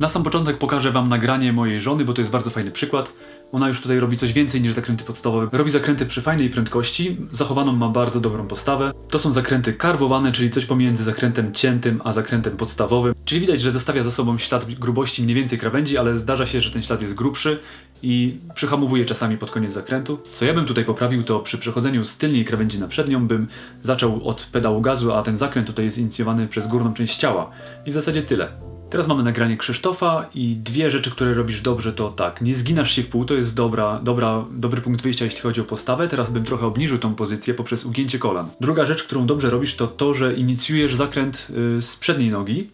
Na sam początek pokażę Wam nagranie mojej żony, bo to jest bardzo fajny przykład. Ona już tutaj robi coś więcej niż zakręty podstawowe. Robi zakręty przy fajnej prędkości, zachowaną ma bardzo dobrą postawę. To są zakręty karwowane, czyli coś pomiędzy zakrętem ciętym a zakrętem podstawowym. Czyli widać, że zostawia za sobą ślad grubości mniej więcej krawędzi, ale zdarza się, że ten ślad jest grubszy i przyhamowuje czasami pod koniec zakrętu. Co ja bym tutaj poprawił, to przy przechodzeniu z tylniej krawędzi na przednią bym zaczął od pedału gazu, a ten zakręt tutaj jest inicjowany przez górną część ciała. I w zasadzie tyle. Teraz mamy nagranie Krzysztofa i dwie rzeczy, które robisz dobrze to tak, nie zginasz się w pół, to jest dobra, dobra, dobry punkt wyjścia jeśli chodzi o postawę, teraz bym trochę obniżył tą pozycję poprzez ugięcie kolan. Druga rzecz, którą dobrze robisz to to, że inicjujesz zakręt y, z przedniej nogi.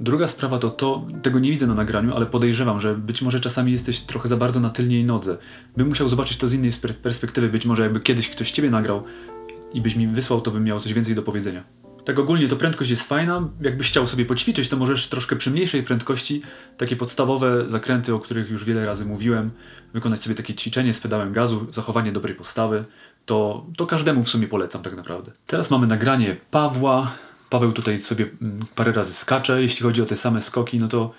Druga sprawa to to, tego nie widzę na nagraniu, ale podejrzewam, że być może czasami jesteś trochę za bardzo na tylniej nodze. Bym musiał zobaczyć to z innej perspektywy, być może jakby kiedyś ktoś ciebie nagrał i byś mi wysłał, to bym miał coś więcej do powiedzenia. Tak ogólnie to prędkość jest fajna. Jakbyś chciał sobie poćwiczyć, to możesz troszkę przy mniejszej prędkości takie podstawowe zakręty, o których już wiele razy mówiłem, wykonać sobie takie ćwiczenie z pedałem gazu, zachowanie dobrej postawy. To, to każdemu w sumie polecam tak naprawdę. Teraz mamy nagranie Pawła. Paweł tutaj sobie mm, parę razy skacze. Jeśli chodzi o te same skoki, no to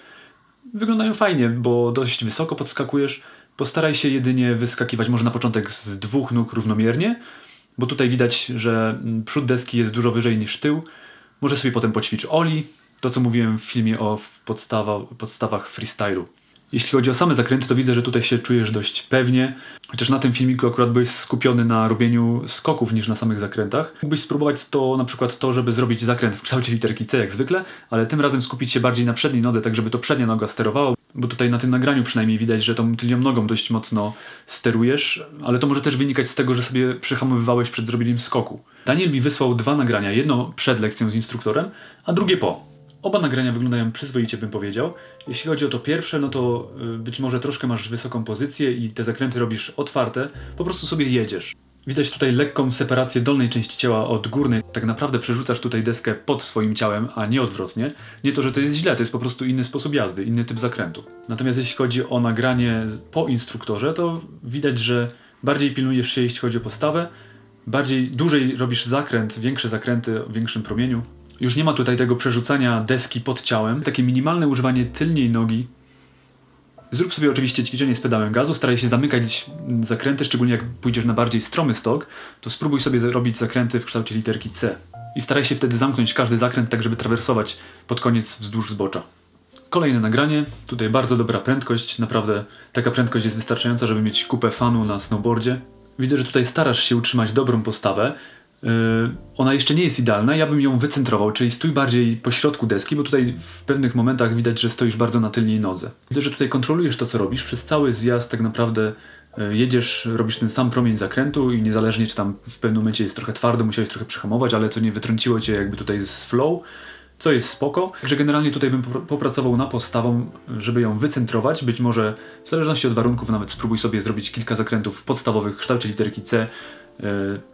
wyglądają fajnie, bo dość wysoko podskakujesz. Postaraj się jedynie wyskakiwać może na początek z dwóch nóg równomiernie, bo tutaj widać, że mm, przód deski jest dużo wyżej niż tył. Może sobie potem poćwicz Oli, to co mówiłem w filmie o podstawa, podstawach freestylu. Jeśli chodzi o same zakręty, to widzę, że tutaj się czujesz dość pewnie, chociaż na tym filmiku akurat byłeś skupiony na robieniu skoków niż na samych zakrętach. Mógłbyś spróbować to na przykład to, żeby zrobić zakręt w kształcie literki C jak zwykle, ale tym razem skupić się bardziej na przedniej nodze, tak żeby to przednia noga sterowała, bo tutaj na tym nagraniu przynajmniej widać, że tą tylnią nogą dość mocno sterujesz, ale to może też wynikać z tego, że sobie przyhamowywałeś przed zrobieniem skoku. Daniel mi wysłał dwa nagrania, jedno przed lekcją z instruktorem, a drugie po. Oba nagrania wyglądają przyzwoicie, bym powiedział. Jeśli chodzi o to pierwsze, no to y, być może troszkę masz wysoką pozycję i te zakręty robisz otwarte, po prostu sobie jedziesz. Widać tutaj lekką separację dolnej części ciała od górnej. Tak naprawdę przerzucasz tutaj deskę pod swoim ciałem, a nie odwrotnie. Nie to, że to jest źle, to jest po prostu inny sposób jazdy, inny typ zakrętu. Natomiast jeśli chodzi o nagranie po instruktorze, to widać, że bardziej pilnujesz się, jeśli chodzi o postawę, bardziej dłużej robisz zakręt, większe zakręty o większym promieniu. Już nie ma tutaj tego przerzucania deski pod ciałem. Takie minimalne używanie tylniej nogi. Zrób sobie oczywiście ćwiczenie z pedałem gazu, staraj się zamykać zakręty, szczególnie jak pójdziesz na bardziej stromy stok, to spróbuj sobie zrobić zakręty w kształcie literki C. I staraj się wtedy zamknąć każdy zakręt tak, żeby trawersować pod koniec wzdłuż zbocza. Kolejne nagranie, tutaj bardzo dobra prędkość, naprawdę taka prędkość jest wystarczająca, żeby mieć kupę fanu na snowboardzie. Widzę, że tutaj starasz się utrzymać dobrą postawę. Yy, ona jeszcze nie jest idealna, ja bym ją wycentrował, czyli stój bardziej po środku deski, bo tutaj w pewnych momentach widać, że stoisz bardzo na tylniej nodze. Widzę, że tutaj kontrolujesz to, co robisz. Przez cały zjazd tak naprawdę yy, jedziesz, robisz ten sam promień zakrętu i niezależnie, czy tam w pewnym momencie jest trochę twardo, musiałeś trochę przyhamować, ale to nie wytrąciło cię jakby tutaj z flow, co jest spoko. Także generalnie tutaj bym popr- popracował na postawą, żeby ją wycentrować. Być może w zależności od warunków nawet spróbuj sobie zrobić kilka zakrętów podstawowych w kształcie literki C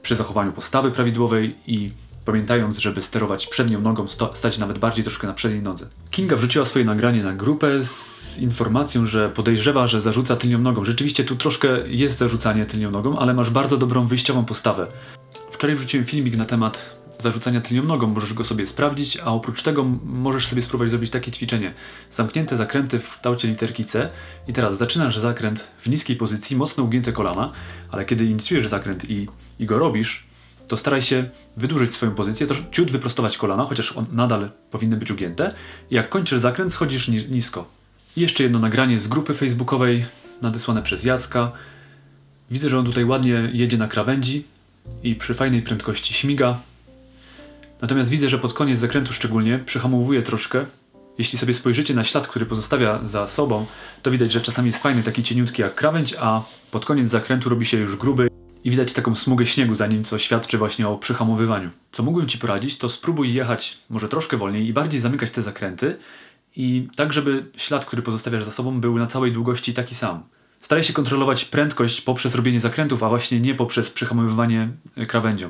przy zachowaniu postawy prawidłowej i pamiętając, żeby sterować przednią nogą, stać nawet bardziej troszkę na przedniej nodze. Kinga wrzuciła swoje nagranie na grupę z informacją, że podejrzewa, że zarzuca tylnią nogą. Rzeczywiście tu troszkę jest zarzucanie tylnią nogą, ale masz bardzo dobrą wyjściową postawę. Wczoraj wrzuciłem filmik na temat zarzucania tylnią nogą, możesz go sobie sprawdzić, a oprócz tego możesz sobie spróbować zrobić takie ćwiczenie. Zamknięte zakręty w kształcie literki C i teraz zaczynasz zakręt w niskiej pozycji, mocno ugięte kolana, ale kiedy inicjujesz zakręt i, i go robisz, to staraj się wydłużyć swoją pozycję, też ciut wyprostować kolana, chociaż on nadal powinny być ugięte. I jak kończysz zakręt, schodzisz ni- nisko. I jeszcze jedno nagranie z grupy facebookowej nadesłane przez Jacka. Widzę, że on tutaj ładnie jedzie na krawędzi i przy fajnej prędkości śmiga. Natomiast widzę, że pod koniec zakrętu szczególnie przyhamowuje troszkę. Jeśli sobie spojrzycie na ślad, który pozostawia za sobą, to widać, że czasami jest fajny, taki cieniutki jak krawędź, a pod koniec zakrętu robi się już gruby i widać taką smugę śniegu za nim, co świadczy właśnie o przyhamowywaniu. Co mógłbym Ci poradzić, to spróbuj jechać może troszkę wolniej i bardziej zamykać te zakręty i tak, żeby ślad, który pozostawiasz za sobą, był na całej długości taki sam. Staraj się kontrolować prędkość poprzez robienie zakrętów, a właśnie nie poprzez przyhamowywanie krawędzią.